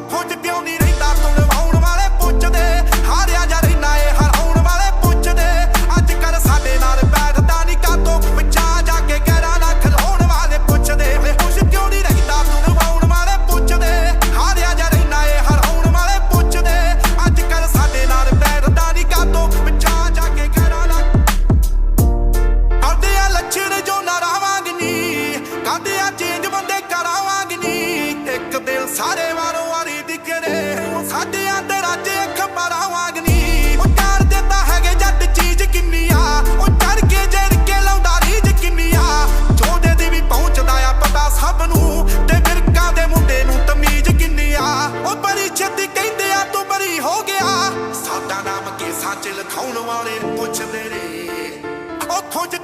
pourquoi t'es bien ਹੋ ਗਿਆ। ਸਾਡਾ ਨਾਮ ਕੇਸਾਂ ਚ ਲਖਾਉਣ ਵਾਲੇ ਪੁੱਛਦੇ ਨੇ। ਉੱਥੋਂ ਚ